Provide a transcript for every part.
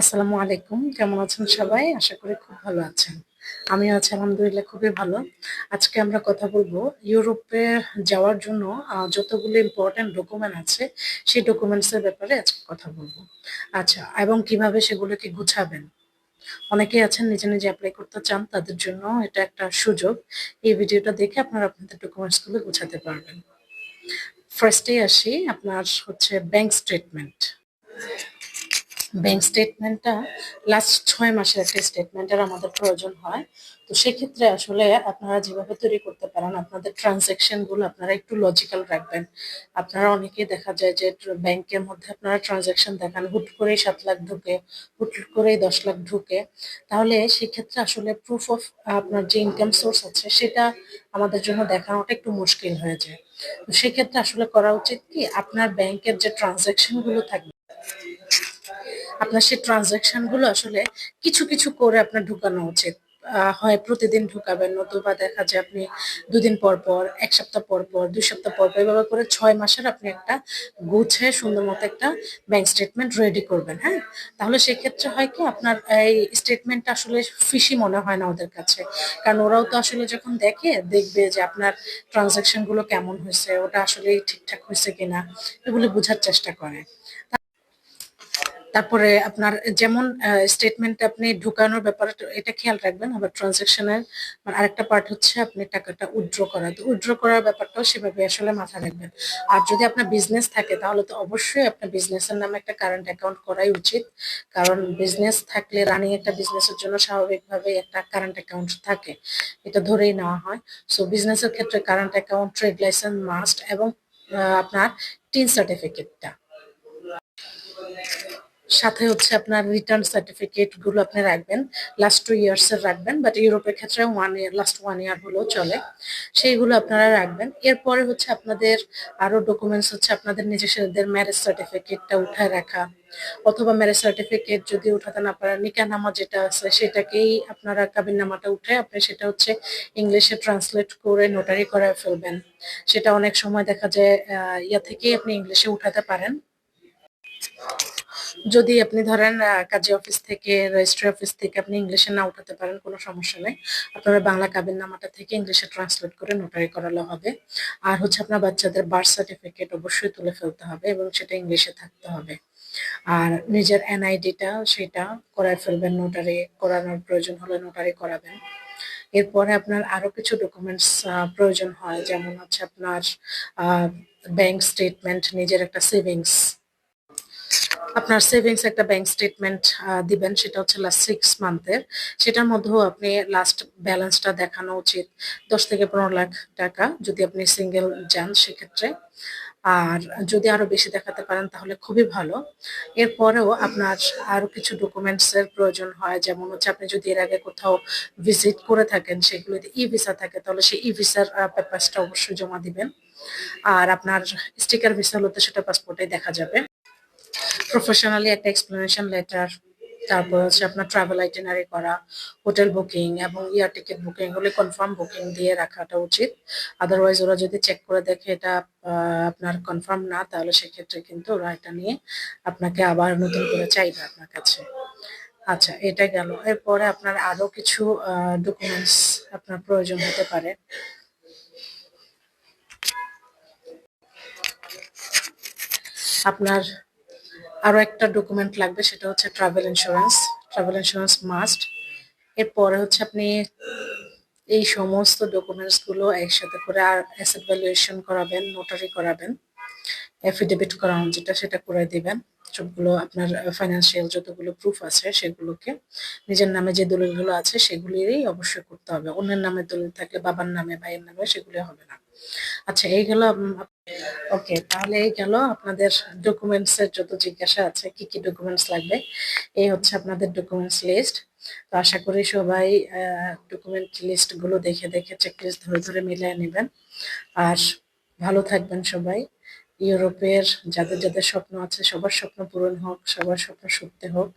আসসালামু আলাইকুম। কেমন আছেন সবাই? আশা করি খুব ভালো আছেন। আমিও আছি, আলহামদুলিল্লাহ, খুবই ভালো। আজকে আমরা কথা বলব ইউরোপে যাওয়ার জন্য যতগুলো ইম্পর্টেন্ট ডকুমেন্ট আছে, সেই ডকুমেন্টস এর ব্যাপারে আজকে কথা বলব। আচ্ছা এবং কীভাবে সেগুলোকে গুছাবেন? অনেকেই আছেন, নিজে নিজে অ্যাপ্লাই করতে চান, তাদের জন্য এটা একটা সুযোগ। এই ভিডিওটা দেখে আপনারা আপনাদের ডকুমেন্টসগুলো গুছাতে পারবেন। ফার্স্টেই আসি, আপনার হচ্ছে ব্যাংক স্টেটমেন্ট ব্যাংক স্টেটমেন্টটা লাস্ট ছয় মাসের একটা স্টেটমেন্টের আমাদের প্রয়োজন হয়। তো সেক্ষেত্রে আসলে আপনারা যেভাবে তৈরি করতে পারেন, আপনাদের ট্রানজ্যাকশনগুলো আপনারা একটু লজিক্যাল রাখবেন। আপনারা অনেকেই দেখা যায় যে ব্যাংকের মধ্যে আপনারা ট্রানজ্যাকশন দেখান, হুট করেই সাত লাখ ঢুকে, হুট করেই দশ লাখ ঢুকে। তাহলে সেক্ষেত্রে আসলে প্রুফ অফ আপনার যে ইনকাম সোর্স আছে, সেটা আমাদের জন্য দেখানোটা একটু মুশকিল হয়ে যায়। তো সেক্ষেত্রে আসলে করা উচিত কি, আপনার ব্যাংকের যে ট্রানজ্যাকশনগুলো থাকবে আপনার সেই ট্রানজাকশনগুলো আসলে কিছু কিছু করে আপনার ঢুকানো উচিত। হয় প্রতিদিন ঢুকাবেন, নতুবা দেখা যায় আপনি দুদিন পর পর, এক সপ্তাহ পর পর, দুই সপ্তাহ পর পর, এভাবে করে ছয় মাসের আপনি একটা গুছে সুন্দর মতো একটা ব্যাংক স্টেটমেন্ট রেডি করবেন হ্যাঁ? তাহলে সেক্ষেত্রে হয় কি, আপনার এই স্টেটমেন্টটা আসলে ফিসি মনে হয় না ওদের কাছে। কারণ ওরাও তো আসলে যখন দেখে, দেখবে যে আপনার ট্রানজাকশনগুলো কেমন হয়েছে, ওটা আসলে ঠিকঠাক হয়েছে কিনা, এগুলো বোঝার চেষ্টা করে। তারপরে আপনার যেমন স্টেটমেন্ট আপনি ঢুকানোর ব্যাপারে এটা খেয়াল রাখবেন, আবার ট্রানজেকশনের আরেকটা পার্ট হচ্ছে আপনি টাকাটা উইথড্র করা। তো উইথড্র করার ব্যাপারটাও সেভাবে আসলে মাথায় রাখবেন। আর যদি আপনার বিজনেস থাকে, তাহলে তো অবশ্যই আপনার বিজনেসের নামে একটা কারেন্ট অ্যাকাউন্ট করাই উচিত। কারণ বিজনেস থাকলে রানিং একটা বিজনেসের জন্য স্বাভাবিকভাবে একটা কারেন্ট অ্যাকাউন্ট থাকে। এটা ধরেই নেওয়া হয়। সো বিজনেসের ক্ষেত্রে current account trade license must এবং আপনার টিন সার্টিফিকেটটা সাথে হচ্ছে আপনার রিটার্ন সার্টিফিকেটগুলো আপনি রাখবেন লাস্ট টু ইয়ার্স এর রাখবেন বাট ইউরোপের ক্ষেত্রে one year last one year হলেও চলে। সেইগুলো আপনারা রাখবেন। এরপরে হচ্ছে আপনাদের আরও ডকুমেন্টস হচ্ছে আপনাদের নিজস্বদের ম্যারেজ সার্টিফিকেটটা উঠায় রাখা, অথবা ম্যারেজ সার্টিফিকেট যদি উঠাতে না পারেন, নিকানামা যেটা আছে সেটাকেই আপনারা কাবিননামাটা উঠে আপনি সেটা হচ্ছে ইংলিশে ট্রান্সলেট করে নোটারি করে ফেলবেন। সেটা অনেক সময় দেখা যায় ইয়া থেকেই আপনি ইংলিশে উঠাতে পারেন। যদি আপনি ধরেন কাজী অফিস থেকে রেজিস্ট্রি অফিস থেকে আপনি ইংলিশে না উঠাতে পারেন, কোনো সমস্যা নেই। আপনারা বাংলা কাবিন নামাটা থেকে ইংলিশে ট্রান্সলেট করে নোটারি করালো হবে। আর হচ্ছে আপনার বাচ্চাদের বার্থ সার্টিফিকেট অবশ্যই তুলে ফেলতে হবে এবং সেটা ইংলিশে থাকতে হবে। আর নিজের এনআইডিটা সেটা করায় ফেলবেন নোটারি করানোর প্রয়োজন হলে নোটারি করাবেন। এরপরে আপনার আরও কিছু ডকুমেন্টস প্রয়োজন হয়। যেমন হচ্ছে আপনার ব্যাংক স্টেটমেন্ট নিজের একটা সেভিংস আপনার সেভিংস একটা ব্যাংক স্টেটমেন্ট দিবেন, সেটা হচ্ছে লাস্ট সিক্স মান্থের সেটার মধ্যেও আপনি লাস্ট ব্যালেন্সটা দেখানো উচিত। দশ থেকে পনেরো লাখ টাকা যদি আপনি সিঙ্গেল যান সেক্ষেত্রে। আর যদি আরও বেশি দেখাতে পারেন তাহলে খুবই ভালো। এরপরেও আপনার আরও কিছু ডকুমেন্টস এর প্রয়োজন হয়, যেমন হচ্ছে আপনি যদি এর আগে কোথাও ভিজিট করে থাকেন, সেগুলোতে ই ভিসা থাকে, তাহলে সেই ই ভিসার পেপারসটা অবশ্যই জমা দিবেন। আর আপনার স্টিকার ভিসা হলে সেটা পাসপোর্টে দেখা যাবে। প্রফেশনালি একটা এক্সপ্লেনেশন লেটার তারপর হচ্ছে আপনার ট্রাভেল আইটেনারি করা হোটেল বুকিং এবং ইয়ার টিকিট বুকিং হলে কনফার্ম বুকিং দিয়ে রাখাটা উচিত। আদারওয়াইজ ওরা যদি চেক করে দেখে এটা আপনার কনফার্ম না, তাহলে সেক্ষেত্রে কিন্তু ওরা এটা নিয়ে আপনাকে আবার নতুন করে চাইবে আপনার কাছে। আচ্ছা এটা গেল। এরপরে আপনার আরও কিছু ডকুমেন্টস আপনার প্রয়োজন হতে পারে। আপনার আরও একটা ডকুমেন্ট লাগবে, সেটা হচ্ছে travel insurance travel insurance must এরপরে হচ্ছে আপনি এই সমস্ত ডকুমেন্টসগুলো একসাথে করে আর অ্যাসেট ভ্যালুয়েশন করাবেন নোটারি করাবেন এফিডেভিট করানো যেটা সেটা করে দিবেন। সবগুলো আপনার ফাইন্যান্সিয়াল যতগুলো প্রুফ আছে সেগুলোকে নিজের নামে যে দলিলগুলো আছে সেগুলিরই অবশ্যই করতে হবে। অন্যের নামে দলিল থাকলে বাবার নামে, ভাইয়ের নামে সেগুলি হবে না। আচ্ছা এই গেল ওকে, তাহলে এই গেল আপনাদের ডকুমেন্টস এর যত জিজ্ঞাসা আছে, কি কি ডকুমেন্টস লাগবে, এই হচ্ছে আপনাদের ডকুমেন্টস লিস্ট তো আশা করি সবাই ডকুমেন্ট লিস্টগুলো দেখে দেখে চেকলিস্ট ধরে ধরে মিলিয়ে নেবেন। আর ভালো থাকবেন সবাই। ইউরোপের যাদের যাদের স্বপ্ন আছে, সবার স্বপ্ন পূরণ হোক, সবার স্বপ্ন সত্যি হোক।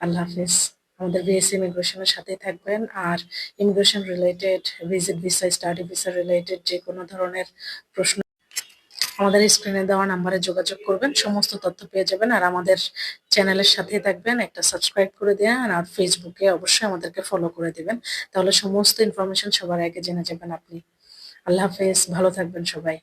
আল্লাহ হাফিজ। আমাদের বিএসসি ইমিগ্রেশনের সাথেই থাকবেন। আর immigration related visit visa study visa related যে কোনো ধরনের প্রশ্ন, আমাদের স্ক্রিনে দেওয়া নাম্বারে যোগাযোগ করবেন। সমস্ত তথ্য পেয়ে যাবেন। আর আমাদের চ্যানেলের সাথে থাকবেন। একটা সাবস্ক্রাইব করে দেন আর ফেসবুকে অবশ্যই আমাদেরকে ফলো করে দিবেন। তাহলে সমস্ত ইনফরমেশন সবার আগে জেনে যাবেন আপনি। আল্লাহ হাফেজ। ভালো থাকবেন সবাই।